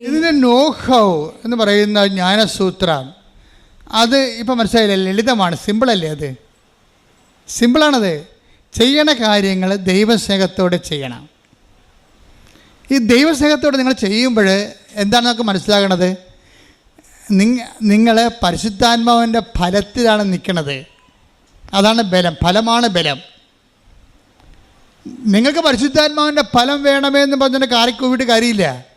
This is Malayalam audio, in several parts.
ഇതിന് നോഹൗ എന്ന് പറയുന്ന ജ്ഞാനസൂത്രം. അത് ഇപ്പം മനസ്സിലായില്ല? ലളിതമാണ്. സിമ്പിളല്ലേ അത്? സിമ്പിളാണത് ചെയ്യണ കാര്യങ്ങൾ ദൈവസ്നേഹത്തോടെ ചെയ്യണം. ഈ ദൈവസ്നേഹത്തോടെ നിങ്ങൾ ചെയ്യുമ്പോൾ എന്താണ് നമുക്ക് മനസ്സിലാകണത്? നിങ്ങ നിങ്ങൾ പരിശുദ്ധാത്മാവിന്റെ ഫലത്തിലാണ് നിൽക്കുന്നത് അതാണ് ബലം. ഫലമാണ് ബലം. നിങ്ങൾക്ക് പരിശുദ്ധാത്മാവിന്റെ ഫലം വേണമെന്ന് പറഞ്ഞിട്ട് കാറിക്കൂവിട്ട് കാര്യമില്ല.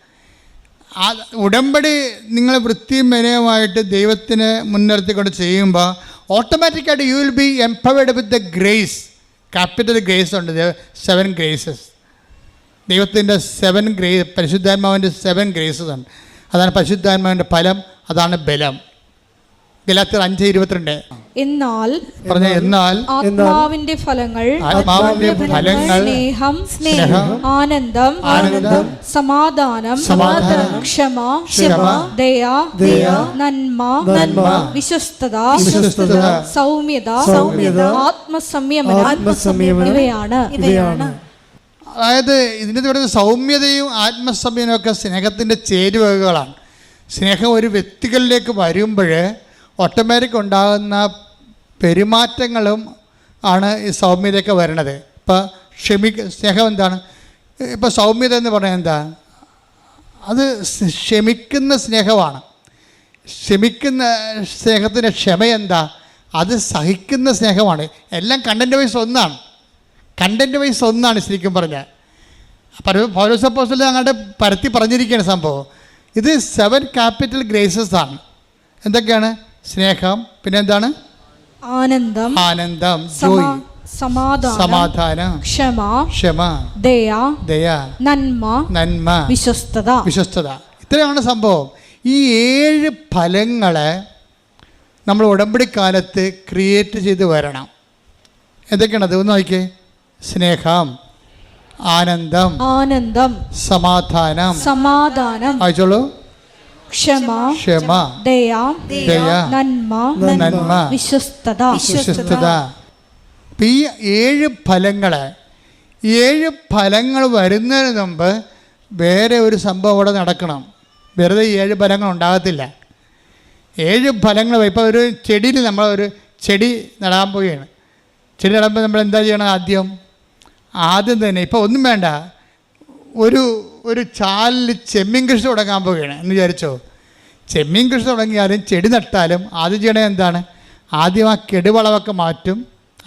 ആ ഉടമ്പടി നിങ്ങൾ വൃത്തിയും വിനയമായിട്ട് ദൈവത്തിന് മുൻനിർത്തിക്കൊണ്ട് ചെയ്യുമ്പോൾ ഓട്ടോമാറ്റിക്കായിട്ട് you will be empowered with the grace capital grace ഉണ്ട്. സെവൻ ഗ്രേസസ് ദൈവത്തിന്റെ സെവൻ ഗ്രേ പരിശുദ്ധാത്മാവിന്റെ സെവൻ ഗ്രേസസ് ഉണ്ട്. അതാണ് പരിശുദ്ധാത്മാവിന്റെ ഫലം അതാണ് ബലം. ഗലാത്തിർ അഞ്ച് ഇരുപത്തിരണ്ട്. എന്നാൽ പറഞ്ഞ എന്നാൽ ആത്മാവിന്റെ ഫലങ്ങൾ ആത്മാവിന്റെ ഫലങ്ങൾ സ്നേഹം സ്നേഹം, ആനന്ദം ആനന്ദം, സമാധാനം സമാധാനം, ക്ഷമ ക്ഷമ, ദയ ദയ, നന്മ നന്മ, വിശ്വസ്തത വിശ്വസ്തത, സൗമ്യത സൗമ്യത, ആത്മസംയമനം ആത്മസംയമനം ഇവയാണ്. ഇവയാണ്. അതായത് ഇതിന്റെ ഇവിടെ സൗമ്യതയും ആത്മസംയമനവും ഒക്കെ സ്നേഹത്തിന്റെ ചേരുവകകളാണ്. സ്നേഹം ഒരു വ്യക്തികളിലേക്ക് വരുമ്പോൾ ഓട്ടോമാറ്റിക് ഉണ്ടാകുന്ന പെരുമാറ്റങ്ങളും ആണ് ഈ സൗമ്യതയൊക്കെ വരണത്. ഇപ്പോൾ ക്ഷമി സ്നേഹം എന്താണ്? ഇപ്പോൾ സൗമ്യത എന്ന് പറഞ്ഞാൽ എന്താ? അത് ക്ഷമിക്കുന്ന സ്നേഹമാണ്. ക്ഷമിക്കുന്ന സ്നേഹത്തിന്റെ ക്ഷമ എന്താ? അത് സഹിക്കുന്ന സ്നേഹമാണ്. എല്ലാം കണ്ടന്റ് വൈസ് ഒന്നാണ്. കണ്ടന്റ് വൈസ് ഒന്നാണ് ശരിക്കും പറഞ്ഞാൽ. പൗരസപ്പോസിൽ അങ്ങോട്ട് പരത്തി പറഞ്ഞിരിക്കുകയാണ് സംഭവം. ഇത് സെവൻ ക്യാപിറ്റൽ ഗ്രേസസ് ആണ്. എന്തൊക്കെയാണ്? സ്നേഹം പിന്നെ എന്താണ് ആനന്ദം ആനന്ദം ജോയ്. സമാധാനം സമാധാനം ക്ഷമ ക്ഷമ ദയ ദയ നന്മ നന്മ വിശ്വസ്തത. വിശ്വസ്തത. ഇത്രയാണ് സംഭവം. ഈ ഏഴ് ഫലങ്ങളെ നമ്മൾ ഉടമ്പടിക്കാലത്ത് ക്രിയേറ്റ് ചെയ്ത് വരണം. എന്തൊക്കെയാണത്? ഒന്ന് നോക്കിയേ സ്നേഹം ആനന്ദം ആനന്ദം സമാധാനം. സമാധാനം. വായിച്ചോളൂ ക്ഷമ ക്ഷമ ദയ ദയ നന്മ നന്മ വിശ്വസ്തത. വിശ്വസ്തത. ഈ ഏഴ് ഫലങ്ങൾ ഏഴ് ഫലങ്ങൾ വരുന്നതിന് മുമ്പ് വേറെ ഒരു സംഭവം അവിടെ നടക്കണം. വെറുതെ ഏഴ് ഫലങ്ങൾ ഉണ്ടാകത്തില്ല. ഏഴ് ഫലങ്ങൾ ഇപ്പോൾ ഒരു ചെടിയിൽ നമ്മൾ ഒരു ചെടി നടാൻ പോവുകയാണ്. ചെടി നടുമ്പോൾ നമ്മൾ എന്താ ചെയ്യണം ആദ്യം? ആദ്യം തന്നെ ഇപ്പോൾ ഒന്നും വേണ്ട. ഒരു ഒരു ചാലിൽ ചെമ്മീൻ കൃഷി തുടങ്ങാൻ പോവുകയാണ്. എന്ന് വിചാരിച്ചോ? ചെമ്മീൻ കൃഷി തുടങ്ങിയാലും ചെടി നട്ടാലും ആദ്യം ചെയ്യണത് എന്താണ്? ആദ്യം ആ കെടുവളവൊക്കെ മാറ്റും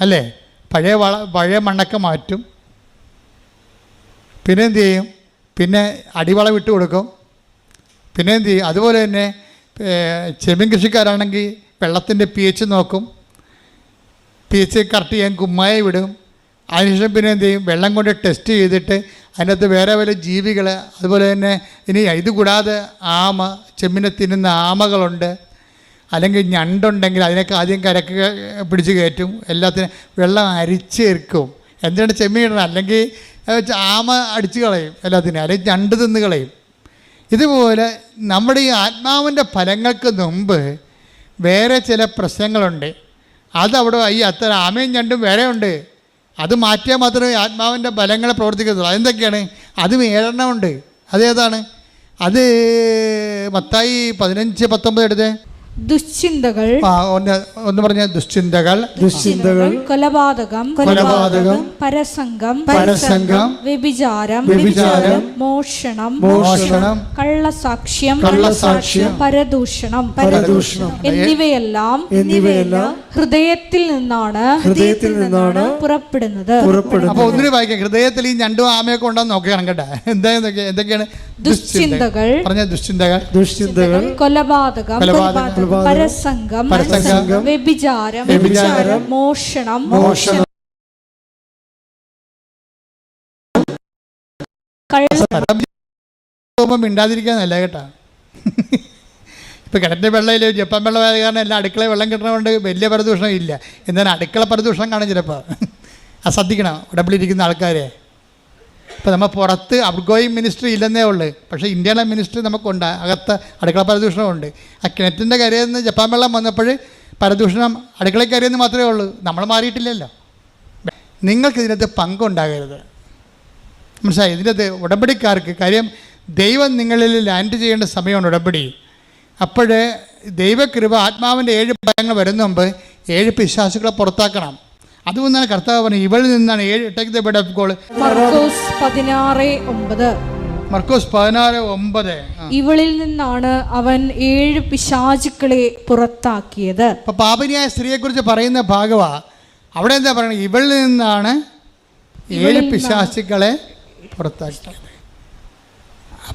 അല്ലേ? പഴയ വള പഴയ മണ്ണൊക്കെ മാറ്റും. പിന്നെ എന്ത് ചെയ്യും? പിന്നെ അടിവളം ഇട്ട് കൊടുക്കും. പിന്നെ എന്ത് ചെയ്യും? അതുപോലെ തന്നെ ചെമ്മീൻ കൃഷിക്കാരാണെങ്കിൽ വെള്ളത്തിന്റെ പി എച്ച് നോക്കും. പി എച്ച് കറക്റ്റ് ചെയ്യാൻ കുമ്മായ വിടും അതിനുശേഷം പിന്നെ എന്ത് ചെയ്യും? വെള്ളം കൊണ്ട് ടെസ്റ്റ് ചെയ്തിട്ട് അതിനകത്ത് വേറെ വല്ല ജീവികൾ അതുപോലെ തന്നെ ഇനി ഇത് കൂടാതെ ആമ ചെമ്മിനെ തിന്നുന്ന ആമകളുണ്ട്. അല്ലെങ്കിൽ ഞണ്ടുണ്ടെങ്കിൽ അതിനൊക്കെ ആദ്യം കരക്ക് പിടിച്ച് കയറ്റും. എല്ലാത്തിനും വെള്ളം അരിച്ചേർക്കും. എന്തിനാണ് ചെമ്മീൻ ഇടണം? അല്ലെങ്കിൽ ആമ അടിച്ച് കളയും എല്ലാത്തിനും അല്ലെങ്കിൽ ഞണ്ട് തിന്ന് കളയും. ഇതുപോലെ നമ്മുടെ ഈ ആത്മാവിന്റെ ഫലങ്ങൾക്ക് മുമ്പ് വേറെ ചില പ്രശ്നങ്ങളുണ്ട്. അതവിടെ ഈ അത്ര ആമയും ഞണ്ടും വേറെ ഉണ്ട് അത് മാറ്റിയാൽ മാത്രമേ ആത്മാവിന്റെ ബലങ്ങളെ പ്രവർത്തിക്കത്തുള്ളൂ. അതെന്തൊക്കെയാണ്? അതും ഏഴെണ്ണം ഉണ്ട് അതേതാണ് അത് മത്തായി പതിനഞ്ച് പത്തൊമ്പത് എടുത്തേ. ദുശ്ചിന്തകൾ. ആ ഒന്ന് പറഞ്ഞ ദുശ്ചിന്തകൾ. ദുശ്ചിന്തകൾ. കൊലപാതകം. കൊലപാതകം. പരസംഗം. പരസംഗം. വ്യഭിചാരം. വ്യഭിചാരം. മോഷണം. മോഷണം. കള്ളസാക്ഷ്യം. കള്ളസാക്ഷ്യം. പരദൂഷണം. പരദൂഷണം. എന്നിവയെല്ലാം എന്നിവയെല്ലാം ഹൃദയത്തിൽ നിന്നാണ് ഹൃദയത്തിൽ നിന്നാണ് പുറപ്പെടുന്നത്. പുറപ്പെടുന്നത്. അപ്പോൾ ഒന്നിനു വായിക്കാം. ഹൃദയത്തിൽ ഈ രണ്ടു ആമയൊക്കെ ഉണ്ടെന്ന് നോക്കണം കേട്ടെ. എന്താ എന്തൊക്കെ എന്തൊക്കെയാണ്? ദുശ്ചിന്തകൾ. പറഞ്ഞ ദുശ്ചിന്തകൾ. ദുശ്ചിന്തകൾ. കൊലപാതകം. കൊലപാതകം, പരസംഗം പരസംഗം, വ്യഭിചാരം വ്യഭിചാരം, മോഷണം മോഷണം മിണ്ടാതിരിക്കാന്നല്ല കേട്ടാ. ഇപ്പം കിണറ്റിന്റെ വെള്ളമില്ല ജപ്പാൻ വെള്ളമായത് കാരണം എല്ലാം അടുക്കള വെള്ളം കിട്ടണതുകൊണ്ട് വലിയ പരദൂഷണം ഇല്ല. എന്നാൽ അടുക്കള പരദൂഷണം കാണും ചിലപ്പോൾ അത് ശ്രദ്ധിക്കണം. ഉടമ്പിലിരിക്കുന്ന ആൾക്കാരെ. ഇപ്പോൾ നമ്മൾ പുറത്ത് ഔട്ട്ഗോയിങ് മിനിസ്റ്റർ ഇല്ലെന്നേ ഉള്ളൂ. പക്ഷേ ഇന്ത്യയിലെ മിനിസ്റ്റർ നമുക്കുണ്ട്. അകത്ത് അടുക്കള പരദൂഷണമുണ്ട്. ആ കിണറ്റിന്റെ കരയിൽ നിന്ന് ജപ്പാൻ വെള്ളം വന്നപ്പോൾ പരദൂഷണം അടുക്കള കരയിൽ നിന്ന് മാത്രമേ ഉള്ളൂ. നമ്മൾ മാറിയിട്ടില്ലല്ലോ. നിങ്ങൾക്ക് ഇതിനകത്ത് പങ്കുണ്ടാകരുത്. മനസ്സിലായി? ഇതിനകത്ത് ഉടമ്പടിക്കാർക്ക് കാര്യം ദൈവം നിങ്ങളിൽ ലാൻഡ് ചെയ്യേണ്ട സമയമാണ് ഉടമ്പടി. അപ്പോഴേ ദൈവകൃപ ആത്മാവിന്റെ ഏഴ് ഭയങ്ങൾ വരുന്ന മുമ്പ് ഏഴ് പിശാസുകളെ പുറത്താക്കണം. അതുകൊണ്ടാണ് കർത്താവ് പറഞ്ഞത് ഇവളിൽ നിന്നാണ് ഏഴ് take the bed of goal Markose പതിനാറ് ഒമ്പത്. മർക്കോസ് പതിനാറ് ഒമ്പത്. ഇവളിൽ നിന്നാണ് അവൻ ഏഴ് പിശാചുക്കളെ പുറത്താക്കിയത്. പാപനിയായ പാപനിയായ സ്ത്രീയെക്കുറിച്ച് പറയുന്ന ഭാഗവാ അവിടെ എന്താ പറയുന്നത് ഇവളിൽ നിന്നാണ് ഏഴ് പിശാചുക്കളെ പുറത്താക്കിയത്.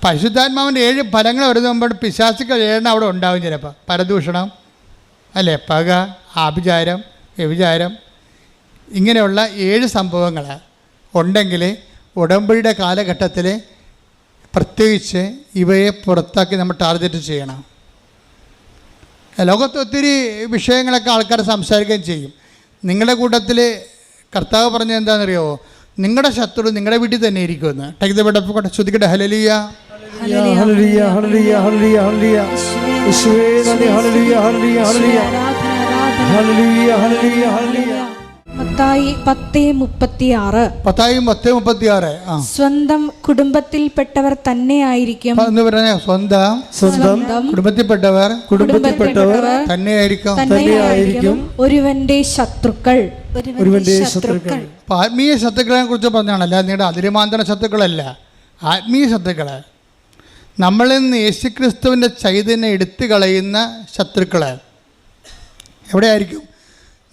പരിശുദ്ധാത്മാവിന്റെ ഏഴ് ഫലങ്ങൾ വരുന്ന പിശാചുക്കൾ ഏഴെണ്ണം അവിടെ ഉണ്ടാവും ചിലപ്പോൾ പരദൂഷണം അല്ലേ? പക ആഭിചാരം വ്യഭിചാരം ഇങ്ങനെയുള്ള ഏഴ് സംഭവങ്ങൾ ഉണ്ടെങ്കിൽ ഉടമ്പടിയുടെ കാലഘട്ടത്തിൽ പ്രത്യേകിച്ച് ഇവയെ പുറത്താക്കി നമ്മൾ ടാർഗറ്റ് ചെയ്യണം ലോകത്ത് ഒത്തിരി വിഷയങ്ങളൊക്കെ ആൾക്കാർ സംസാരിക്കുകയും ചെയ്യും നിങ്ങളുടെ കൂട്ടത്തിൽ കർത്താവ് പറഞ്ഞത് എന്താണെന്നറിയോ നിങ്ങളുടെ ശത്രു നിങ്ങളുടെ വീട്ടിൽ തന്നെ ഇരിക്കുമെന്ന് ടേക്ക് ദ ബെഡ് ഓഫ് ശ്രുതിക്കട്ടെ ഹലലിയ യേശുവേ നന്ദി ഹല്ലേലൂയ ഹല്ലേലൂയ ഹല്ലേലൂയ ഹല്ലേലൂയ ഹല്ലേലൂയ ഹല്ലേലൂയ മത്തായി പത്ത് മുപ്പത്തിയാറ്. പത്തായും പത്ത് മുപ്പത്തിയാറ്. സ്വന്തം കുടുംബത്തിൽപ്പെട്ടവർ തന്നെയായിരിക്കും ആയിരിക്കും. എന്ന് പറഞ്ഞ സ്വന്തം സ്വന്തം കുടുംബത്തിൽപ്പെട്ടവർ കുടുംബത്തിൽപ്പെട്ടവർ തന്നെയായിരിക്കും തന്നെയായിരിക്കും ഒരുവന്റെ ശത്രുക്കൾ. ഒരുവന്റെ ശത്രുക്കൾ. ആത്മീയ ശത്രുക്കളെ കുറിച്ച് പറഞ്ഞാണ്. അല്ല നിങ്ങളുടെ അതിരുമാന്തര ശത്രുക്കളല്ല. ആത്മീയ ശത്രുക്കളെ. നമ്മളിൽ നിന്ന് യേശുക്രിസ്തുവിന്റെ ചൈതന്യം എടുത്തു കളയുന്ന ശത്രുക്കളെ. എവിടെയായിരിക്കും?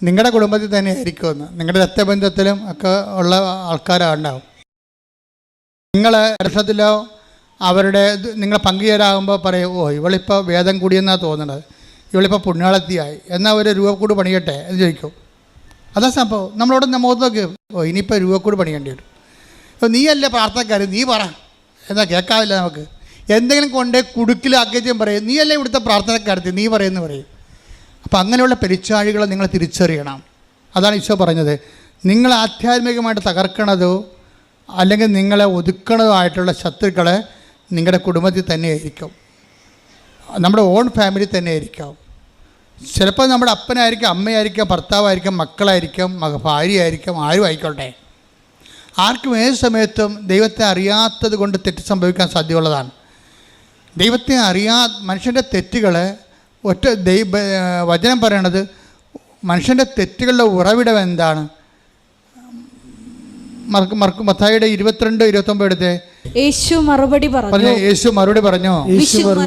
നിങ്ങളുടെ കുടുംബത്തിൽ തന്നെ ആയിരിക്കുമെന്ന് നിങ്ങളുടെ രക്തബന്ധത്തിലും ഒക്കെ ഉള്ള ആൾക്കാരുണ്ടാവും. നിങ്ങൾ വർഷത്തിലോ അവരുടെ നിങ്ങൾ പങ്കുചേരാകുമ്പോൾ പറയും ഓ ഇവളിപ്പോൾ വേദം കൂടിയെന്നാണ് തോന്നുന്നത് ഇവളിപ്പോൾ പുണ്യാളത്തിയായി. എന്നാൽ ഒരു രൂപക്കൂട് പണിയട്ടെ? എന്ന് ചോദിക്കും. അതാ സംഭവം. നമ്മളോട് മുഖത്ത് നോക്കി. ഓ ഇനിയിപ്പോൾ രൂപക്കൂട് പണിയേണ്ടി വരും. അപ്പോൾ നീയല്ലേ പ്രാർത്ഥനക്കാരൻ നീ പറ. എന്നാൽ കേൾക്കാവില്ല നമുക്ക്. എന്തെങ്കിലും കൊണ്ട് കുടുക്കിലാക്കിയും പറയും. നീയല്ലേ ഇവിടുത്തെ പ്രാർത്ഥനക്കാരത്തി? നീ പറയുമെന്ന് പറയും. അപ്പോൾ അങ്ങനെയുള്ള പെരിച്ചാഴികളെ നിങ്ങൾ തിരിച്ചറിയണം. അതാണ് ഈശോ പറഞ്ഞത്. നിങ്ങൾ ആധ്യാത്മികമായിട്ട് തകർക്കണതോ അല്ലെങ്കിൽ നിങ്ങളെ ഒതുക്കണതോ ആയിട്ടുള്ള ശത്രുക്കളെ നിങ്ങളുടെ കുടുംബത്തിൽ തന്നെയായിരിക്കും. നമ്മുടെ ഓൺ ഫാമിലി തന്നെ ആയിരിക്കാം ചിലപ്പോൾ നമ്മുടെ അപ്പനായിരിക്കും അമ്മയായിരിക്കാം ഭർത്താവായിരിക്കാം മക്കളായിരിക്കാം മക ഭാര്യയായിരിക്കാം ആരും ആയിക്കോട്ടെ. ആർക്കും ഏത് സമയത്തും ദൈവത്തെ അറിയാത്തത് കൊണ്ട് തെറ്റ് സംഭവിക്കാൻ സാധ്യതയുള്ളതാണ്. ദൈവത്തെ അറിയാ മനുഷ്യന്റെ തെറ്റുകൾ ഒറ്റ ദൈവ വചനം പറയണത് മനുഷ്യന്റെ തെറ്റുകളുടെ ഉറവിടം എന്താണ്? മർക്ക് മർക്ക് മത്തായിയുടെ ഇരുപത്തിരണ്ട് ഇരുപത്തൊമ്പത് എടുത്തേ. യേശു മറുപടി പറഞ്ഞു. പറഞ്ഞു യേശു മറുപടി പറഞ്ഞു? വിശുദ്ധ-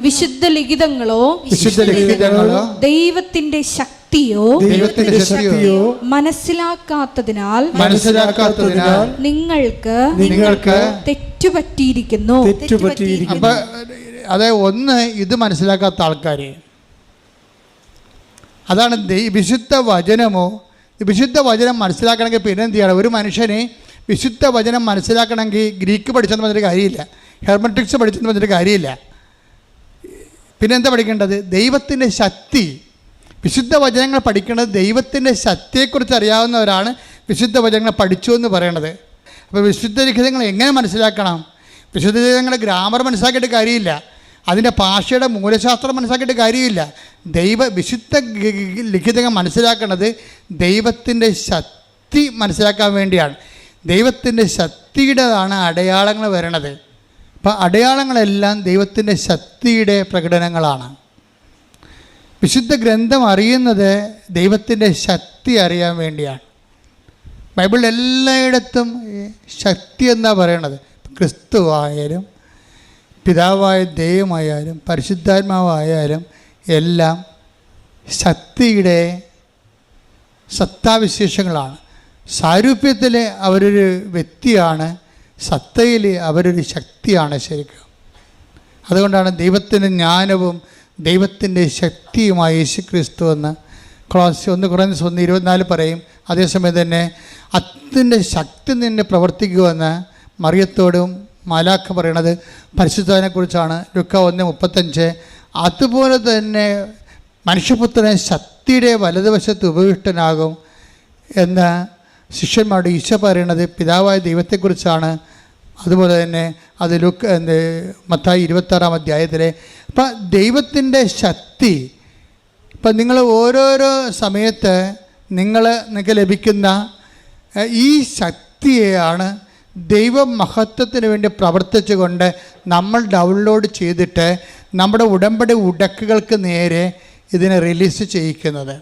വിശുദ്ധ ലിഖിതങ്ങളോ? വിശുദ്ധ ലിഖിതങ്ങളോ? ദൈവത്തിന്റെ ശക്തിയോ? ദൈവത്തിന്റെ ശക്തിയോ? മനസ്സിലാക്കാത്തതിനാൽ മനസ്സിലാക്കാത്തതിനാൽ നിങ്ങൾക്ക് നിങ്ങൾക്ക് തെറ്റുപറ്റിയിരിക്കുന്നു. തെറ്റുപറ്റിയിരിക്കുന്നു. അപ്പൊ അതെ ഒന്ന് ഇത് മനസ്സിലാക്കാത്ത ആൾക്കാർ അതാണ് വിശുദ്ധ വചനമോ വിശുദ്ധ വചനം മനസ്സിലാക്കണമെങ്കിൽ പിന്നെ എന്ത് ചെയ്യണം? ഒരു മനുഷ്യന് വിശുദ്ധ വചനം മനസ്സിലാക്കണമെങ്കിൽ ഗ്രീക്ക് പഠിച്ചെന്ന് പറഞ്ഞൊരു കാര്യമില്ല. ഹെർമറ്റിക്സ് പഠിച്ചെന്ന് പറഞ്ഞൊരു കാര്യമില്ല. പിന്നെന്താ പഠിക്കേണ്ടത്? ദൈവത്തിന്റെ ശക്തി. വിശുദ്ധ വചനങ്ങൾ പഠിക്കുന്നത് ദൈവത്തിന്റെ ശക്തിയെക്കുറിച്ച് അറിയാവുന്നവരാണ് വിശുദ്ധ വചനങ്ങൾ പഠിച്ചു എന്ന് പറയണത് അപ്പോൾ വിശുദ്ധ ലിഖിതങ്ങൾ എങ്ങനെ മനസ്സിലാക്കണം? വിശുദ്ധ ലിഖിതങ്ങളുടെ ഗ്രാമർ മനസ്സിലാക്കിയിട്ട് കാര്യമില്ല. അതിന്റെ ഭാഷയുടെ മൂലശാസ്ത്രം മനസ്സിലാക്കിയിട്ട് കാര്യമില്ല. ദൈവ വിശുദ്ധ ലിഖിതങ്ങൾ മനസ്സിലാക്കുന്നത് ദൈവത്തിന്റെ ശക്തി മനസ്സിലാക്കാൻ വേണ്ടിയാണ്. ദൈവത്തിന്റെ ശക്തിയുടേതാണ് അടയാളങ്ങൾ വരണത്. അപ്പം അടയാളങ്ങളെല്ലാം ദൈവത്തിന്റെ ശക്തിയുടെ പ്രകടനങ്ങളാണ്. വിശുദ്ധ ഗ്രന്ഥം അറിയുന്നത് ദൈവത്തിന്റെ ശക്തി അറിയാൻ വേണ്ടിയാണ്. ബൈബിളിൽ എല്ലായിടത്തും ശക്തി എന്നാണ് പറയണത്? ക്രിസ്തു ആയാലും പിതാവായ ദൈവമായാലും പരിശുദ്ധാത്മാവായാലും എല്ലാം ശക്തിയുടെ സത്താവിശേഷങ്ങളാണ്. സാരൂപ്യത്തിൽ അവരൊരു വ്യക്തിയാണ് സത്തയിൽ അവരൊരു ശക്തിയാണ് ശരിക്കും. അതുകൊണ്ടാണ് ദൈവത്തിന്റെ ജ്ഞാനവും ദൈവത്തിന്റെ ശക്തിയുമായി യേശു ക്രിസ്തു എന്ന് ക്ലാസ് ഒന്ന് കുറഞ്ഞ ഒന്ന് ഇരുപത്തിനാല് പറയും. അതേസമയം തന്നെ അത്തിന്റെ ശക്തി നിന്നെ പ്രവർത്തിക്കുമെന്ന് മറിയത്തോടും മാലാഖ പറയണത് പരിശുദ്ധനെക്കുറിച്ചാണ്. ലുക്ക ഒന്ന് മുപ്പത്തഞ്ച്. അതുപോലെ തന്നെ മനുഷ്യപുത്രൻ ശക്തിയുടെ വലതുവശത്ത് ഉപവിഷ്ടനാകും എന്ന് ശിഷ്യന്മാരോട് ഈശോ പറയണത് പിതാവായ ദൈവത്തെക്കുറിച്ചാണ്. അതുപോലെ തന്നെ അത് ലുക്ക് എന്ത് മത്തായി ഇരുപത്താറാം അധ്യായത്തിലെ. അപ്പം ദൈവത്തിന്റെ ശക്തി ഇപ്പം നിങ്ങൾ ഓരോരോ സമയത്ത് നിങ്ങൾ നിങ്ങൾക്ക് ലഭിക്കുന്ന ഈ ശക്തിയെയാണ് ദൈവ മഹത്വത്തിന് വേണ്ടി പ്രവർത്തിച്ചുകൊണ്ട് നമ്മൾ ഡൗൺലോഡ് ചെയ്തിട്ട് നമ്മുടെ ഉടമ്പടി ഉടക്കുകൾക്ക് നേരെ ഇതിനെ റിലീസ് ചെയ്യിക്കുന്നത്.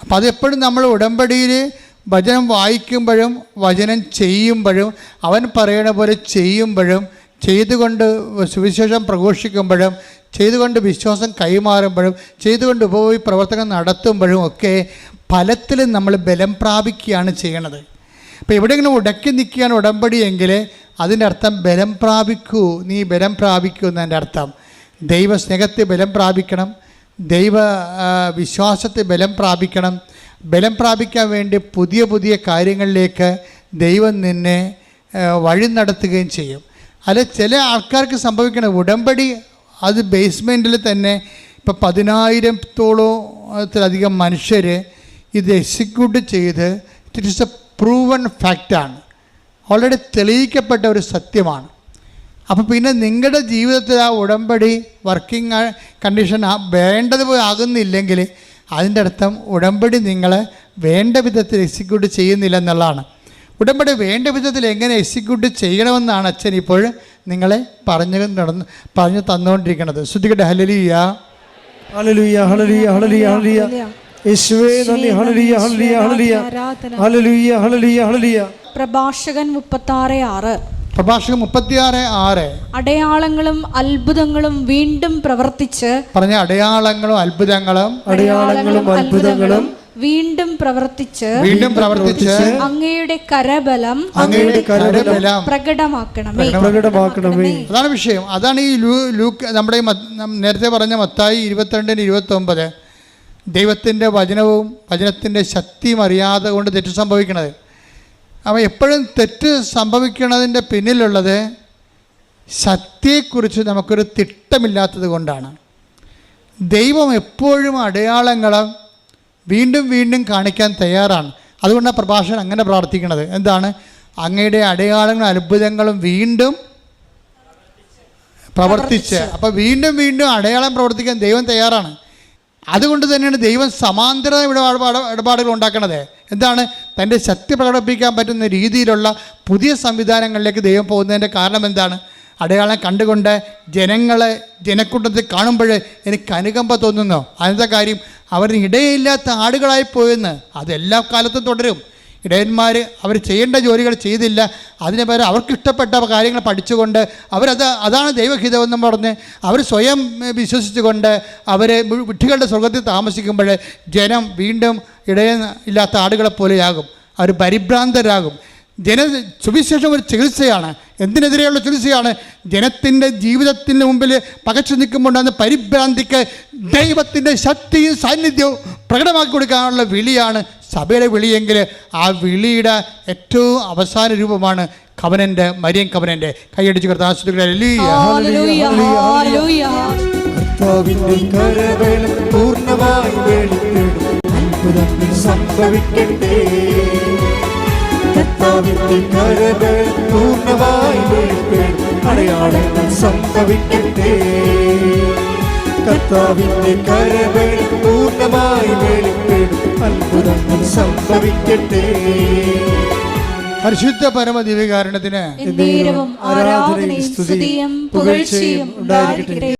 അപ്പം അതെപ്പോഴും നമ്മൾ ഉടമ്പടിയിൽ വചനം വായിക്കുമ്പോഴും വചനം ചെയ്യുമ്പോഴും അവൻ പറയണ പോലെ ചെയ്യുമ്പോഴും ചെയ്തുകൊണ്ട് സുവിശേഷം പ്രഘോഷിക്കുമ്പോഴും ചെയ്തുകൊണ്ട് വിശ്വാസം കൈമാറുമ്പോഴും ചെയ്തുകൊണ്ട് ഉപയോഗി പ്രവർത്തനം നടത്തുമ്പോഴും ഒക്കെ ഫലത്തിൽ നമ്മൾ ബലം പ്രാപിക്കുകയാണ് ചെയ്യണത്. അപ്പോൾ എവിടെയെങ്കിലും ഉടക്കി നിൽക്കുകയാണ് ഉടമ്പടിയെങ്കിൽ അതിന്റെ അർത്ഥം ബലം പ്രാപിക്കൂ നീ ബലം പ്രാപിക്കൂ എന്നതിന്റെ അർത്ഥം. ദൈവസ്നേഹത്തെ ബലം പ്രാപിക്കണം ദൈവ വിശ്വാസത്തെ ബലം പ്രാപിക്കണം. ബലം പ്രാപിക്കാൻ വേണ്ടി പുതിയ പുതിയ കാര്യങ്ങളിലേക്ക് ദൈവം നിന്നെ വഴി നടത്തുകയും ചെയ്യും. അല്ല ചില ആൾക്കാർക്ക് സംഭവിക്കണ ഉടമ്പടി അത് ബേസ്മെന്റിൽ തന്നെ ഇപ്പം പതിനായിരത്തോളത്തിലധികം മനുഷ്യർ ഇത് എക്സിക്യൂട്ട് ചെയ്ത് ഇറ്റ് ഇസ് എ പ്രൂവൺ ഫാക്റ്റാണ് ഓൾറെഡി തെളിയിക്കപ്പെട്ട ഒരു സത്യമാണ്. അപ്പോൾ പിന്നെ നിങ്ങളുടെ ജീവിതത്തിൽ ആ ഉടമ്പടി വർക്കിംഗ് കണ്ടീഷൻ ആ വേണ്ടതുപോലെ ആകുന്നില്ലെങ്കിൽ അതിന്റെ അർത്ഥം ഉടമ്പടി നിങ്ങളെ വേണ്ട വിധത്തിൽ എക്സിക്യൂട്ട് ചെയ്യുന്നില്ല എന്നുള്ളതാണ്. ഉടമ്പടി വേണ്ട വിധത്തിൽ എങ്ങനെ എക്സിക്യൂട്ട് ചെയ്യണമെന്നാണ് അച്ഛൻ ഇപ്പോൾ നിങ്ങളെ പറഞ്ഞു നടന്ന് പറഞ്ഞു തന്നുകൊണ്ടിരിക്കുന്നത്. ശ്രുതികട്ടെ ഹലലിയ ഹലലിയ ഹലലിയ ഹലലിയ ഹല്ലേലൂയ. യേശുവേ നന്ദി. ഹല്ലേലൂയ ഹല്ലേലൂയ ഹല്ലേലൂയ. ഹല്ലേലൂയ ഹല്ലേലൂയ ഹല്ലേലൂയ. പ്രഭാഷകൻ മുപ്പത്തി ആറ്. ആറ് പ്രഭാഷകൻ മുപ്പത്തിയാറ് ആറ്. അടയാളങ്ങളും അത്ഭുതങ്ങളും വീണ്ടും പ്രവർത്തിച്ച് പറഞ്ഞ അടയാളങ്ങളും അത്ഭുതങ്ങളും അടയാളങ്ങളും അത്ഭുതങ്ങളും വീണ്ടും പ്രവർത്തിച്ച് വീണ്ടും പ്രവർത്തിച്ച് അങ്ങയുടെ കരബലം അങ്ങയുടെ കരബലം പ്രകടമാക്കണമേ. പ്രകടമാക്കണമേ. അതാണ് വിഷയം. അതാണ് ഈ ലൂ ലൂക്ക് നമ്മുടെ നേരത്തെ പറഞ്ഞ മത്തായി ഇരുപത്തിരണ്ടിന് ഇരുപത്തൊമ്പത്. ദൈവത്തിന്റെ വചനവും വചനത്തിന്റെ ശക്തിയും അറിയാതെ കൊണ്ട് തെറ്റ് സംഭവിക്കണത്. അപ്പോൾ എപ്പോഴും തെറ്റ് സംഭവിക്കുന്നതിന്റെ പിന്നിലുള്ളത് ശക്തിയെക്കുറിച്ച് നമുക്കൊരു തിട്ടമില്ലാത്തത് കൊണ്ടാണ്. ദൈവം എപ്പോഴും അടയാളങ്ങളും വീണ്ടും വീണ്ടും കാണിക്കാൻ തയ്യാറാണ്. അതുകൊണ്ടാണ് പ്രഭാഷകൻ അങ്ങനെ പ്രാർത്ഥിക്കുന്നത്. എന്താണ്? അങ്ങയുടെ അടയാളങ്ങളും അത്ഭുതങ്ങളും വീണ്ടും പ്രവർത്തിച്ച്. അപ്പോൾ വീണ്ടും വീണ്ടും അടയാളം പ്രവർത്തിക്കാൻ ദൈവം തയ്യാറാണ്. അതുകൊണ്ട് തന്നെയാണ് ദൈവം സമാന്തര ഇടപാട് ഇടപാടുകൾ ഉണ്ടാക്കുന്നത് എന്താണ്? തന്റെ ശക്തി പ്രകടിപ്പിക്കാൻ പറ്റുന്ന രീതിയിലുള്ള പുതിയ സംവിധാനങ്ങളിലേക്ക് ദൈവം പോകുന്നതിന്റെ കാരണം എന്താണ്? അടയാളം കണ്ടുകൊണ്ട് ജനങ്ങളെ ജനക്കൂട്ടത്തിൽ കാണുമ്പോൾ എനിക്ക് അനുകമ്പ തോന്നുന്നു. അതിന്റെ കാര്യം? അവരിന് ഇടയില്ലാത്ത ആടുകളായി പോയെന്ന് അതെല്ലാ കാലത്തും തുടരും. ഇടയന്മാർ അവർ ചെയ്യേണ്ട ജോലികൾ ചെയ്തില്ല. അതിന് പകരം അവർക്കിഷ്ടപ്പെട്ട കാര്യങ്ങൾ പഠിച്ചുകൊണ്ട് അവരത് അതാണ് ദൈവഹിതമെന്നും പറഞ്ഞ് അവർ സ്വയം വിശ്വസിച്ചുകൊണ്ട് അവർ വിട്ടികളുടെ സ്വർഗത്തിൽ താമസിക്കുമ്പോൾ ജനം വീണ്ടും ഇടയ ഇല്ലാത്ത ആടുകളെ പോലെയാകും അവർ പരിഭ്രാന്തരാകും. ജന സുവിശേഷം ഒരു ചികിത്സയാണ്. എന്തിനെതിരെയുള്ള ചികിത്സയാണ്? ജനത്തിന്റെ ജീവിതത്തിന്റെ മുമ്പിൽ പകച്ചു നിൽക്കുമ്പോണ്ടാകുന്ന പരിഭ്രാന്തിക്ക് ദൈവത്തിന്റെ ശക്തിയും സാന്നിധ്യവും പ്രകടമാക്കി കൊടുക്കാനുള്ള വിളിയാണ് സഭയുടെ വിളിയെങ്കിൽ ആ വിളിയുടെ ഏറ്റവും അവസാന രൂപമാണ് കവനന്റെ മരിയൻ കവനന്റെ കൈയടിച്ച് കർത്താശുദ്ധികളെ സംഭവിക്കട്ടെ. കർത്താവിന്റെ പൂർണമായി വെളിപ്പെടും. അടയാളങ്ങൾ സംഭവിക്കട്ടെ. കർത്താവിന്റെ പൂർണമായി വെളിപ്പെടും. അത്ഭുതങ്ങൾ സംഭവിക്കട്ടെ. പരിശുദ്ധ പരമ ദിവ്യകാരണത്തിന് ആരാധനയും സ്തുതിയും പുകഴ്ചയും ഉണ്ടായിരിക്കട്ടെ.